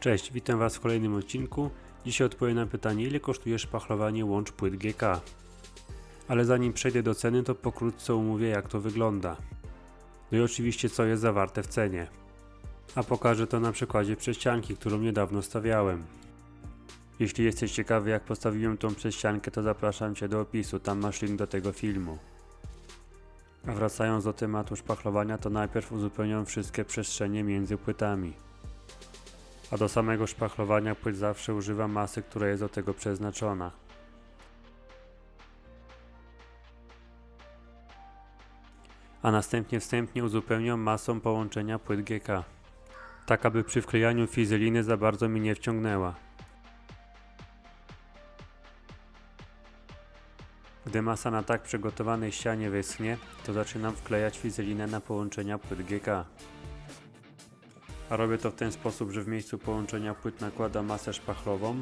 Cześć, witam Was w kolejnym odcinku. Dzisiaj odpowiem na pytanie, ile kosztuje szpachlowanie łącz płyt GK. Ale zanim przejdę do ceny, to pokrótce omówię jak to wygląda. No i oczywiście co jest zawarte w cenie. A pokażę to na przykładzie prześcianki, którą niedawno stawiałem. Jeśli jesteś ciekawy jak postawiłem tą prześciankę, to zapraszam Cię do opisu, tam masz link do tego filmu. A wracając do tematu szpachlowania, to najpierw uzupełniam wszystkie przestrzenie między płytami. A do samego szpachlowania płyt zawsze używam masy, która jest do tego przeznaczona. A następnie wstępnie uzupełniam masą połączenia płyt GK. Tak aby przy wklejaniu fizeliny za bardzo mi nie wciągnęła. Gdy masa na tak przygotowanej ścianie wyschnie, to zaczynam wklejać fizelinę na połączenia płyt GK. A robię to w ten sposób, że w miejscu połączenia płyt nakładam masę szpachlową.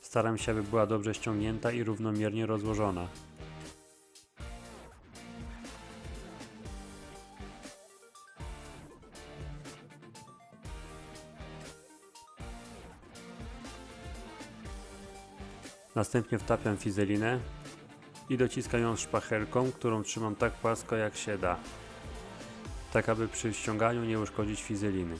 Staram się, aby była dobrze ściągnięta i równomiernie rozłożona. Następnie wtapiam fizelinę i dociskam ją szpachelką, którą trzymam tak płasko jak się da tak aby przy ściąganiu nie uszkodzić fizeliny.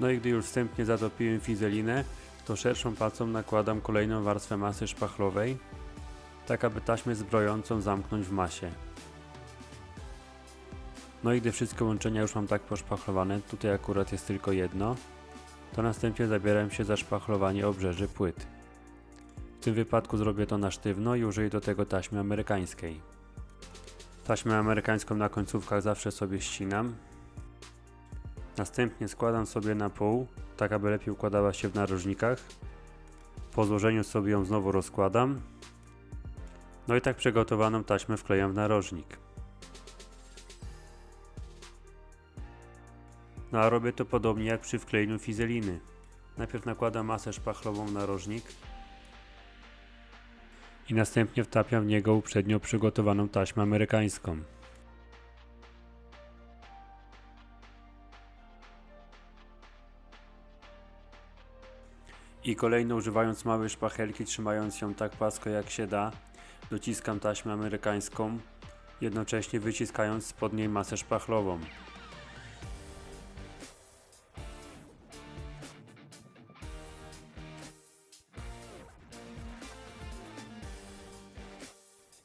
No i gdy już wstępnie zatopiłem fizelinę, to szerszą palcą nakładam kolejną warstwę masy szpachlowej, tak aby taśmę zbrojącą zamknąć w masie. No i gdy wszystkie łączenia już mam tak poszpachlowane, tutaj akurat jest tylko jedno, to następnie zabieram się za szpachlowanie obrzeży płyt. W tym wypadku zrobię to na sztywno i użyję do tego taśmy amerykańskiej. Taśmę amerykańską na końcówkach zawsze sobie ścinam. Następnie składam sobie na pół, tak aby lepiej układała się w narożnikach. Po złożeniu sobie ją znowu rozkładam. No i tak przygotowaną taśmę wklejam w narożnik. No a robię to podobnie jak przy wklejeniu fizeliny. Najpierw nakładam masę szpachlową na rożnik i następnie wtapiam w niego uprzednio przygotowaną taśmę amerykańską. I kolejno używając małej szpachelki, trzymając ją tak płasko jak się da, dociskam taśmę amerykańską, jednocześnie wyciskając spod niej masę szpachlową.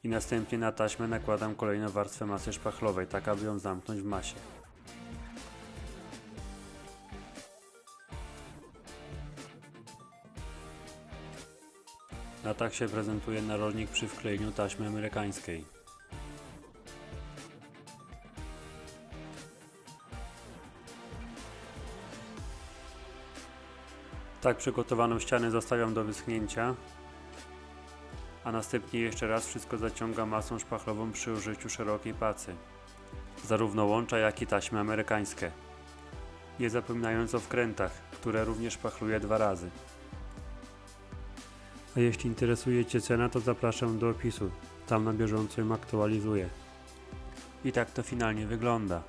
I następnie na taśmę nakładam kolejną warstwę masy szpachlowej, tak aby ją zamknąć w masie. A tak się prezentuje narożnik przy wklejeniu taśmy amerykańskiej. Tak przygotowaną ścianę zostawiam do wyschnięcia a następnie jeszcze raz wszystko zaciąga masą szpachlową przy użyciu szerokiej pacy. Zarówno łącza, jak i taśmy amerykańskie. Nie zapominając o wkrętach, które również szpachluję dwa razy. A jeśli interesuje Cię cena, to zapraszam do opisu. Tam na bieżąco ją aktualizuję. I tak to finalnie wygląda.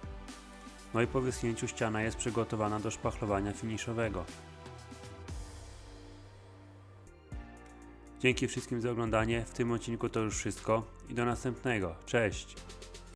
No i po wyschnięciu ściana jest przygotowana do szpachlowania finiszowego. Dzięki wszystkim za oglądanie. W tym odcinku to już wszystko i do następnego. Cześć!